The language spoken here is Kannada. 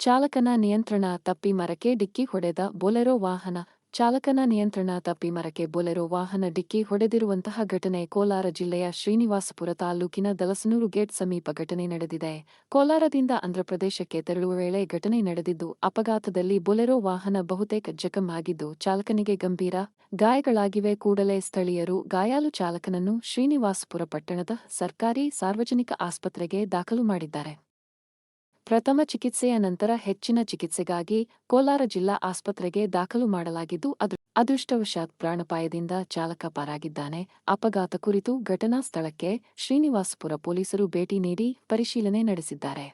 ಚಾಲಕನ ನಿಯಂತ್ರಣ ತಪ್ಪಿ ಮರಕ್ಕೆ ಡಿಕ್ಕಿ ಹೊಡೆದ ಬೊಲೆರೋ ವಾಹನ. ಚಾಲಕನ ನಿಯಂತ್ರಣ ತಪ್ಪಿ ಮರಕ್ಕೆ ಬೊಲೆರೋ ವಾಹನ ಡಿಕ್ಕಿ ಹೊಡೆದಿರುವಂತಹ ಘಟನೆ ಕೋಲಾರ ಜಿಲ್ಲೆಯ ಶ್ರೀನಿವಾಸಪುರ ತಾಲೂಕಿನ ದಲಸನೂರು ಗೇಟ್ ಸಮೀಪ ಘಟನೆ ನಡೆದಿದೆ. ಕೋಲಾರದಿಂದ ಆಂಧ್ರಪ್ರದೇಶಕ್ಕೆ ತೆರಳುವ ವೇಳೆ ಘಟನೆ ನಡೆದಿದ್ದು, ಅಪಘಾತದಲ್ಲಿ ಬೊಲೆರೋ ವಾಹನ ಬಹುತೇಕ ಜಖಂ ಆಗಿದ್ದು, ಚಾಲಕನಿಗೆ ಗಂಭೀರ ಗಾಯಗಳಾಗಿವೆ. ಕೂಡಲೇ ಸ್ಥಳೀಯರು ಗಾಯಾಲು ಚಾಲಕನನ್ನು ಶ್ರೀನಿವಾಸಪುರ ಪಟ್ಟಣದ ಸರ್ಕಾರಿ ಸಾರ್ವಜನಿಕ ಆಸ್ಪತ್ರೆಗೆ ದಾಖಲು ಮಾಡಿದ್ದಾರೆ. ಪ್ರಥಮ ಚಿಕಿತ್ಸೆಯ ನಂತರ ಹೆಚ್ಚಿನ ಚಿಕಿತ್ಸೆಗಾಗಿ ಕೋಲಾರ ಜಿಲ್ಲಾ ಆಸ್ಪತ್ರೆಗೆ ದಾಖಲು ಮಾಡಲಾಗಿದ್ದು ಅದೃಷ್ಟವಶಾತ್ ಪ್ರಾಣಪಾಯದಿಂದ ಚಾಲಕ ಪಾರಾಗಿದ್ದಾನೆ ಅಪಘಾತ ಕುರಿತು ಘಟನಾ ಸ್ಥಳಕ್ಕೆ ಶ್ರೀನಿವಾಸಪುರ ಪೊಲೀಸರು ಭೇಟಿ ನೀಡಿ ಪರಿಶೀಲನೆ ನಡೆಸಿದ್ದಾರೆ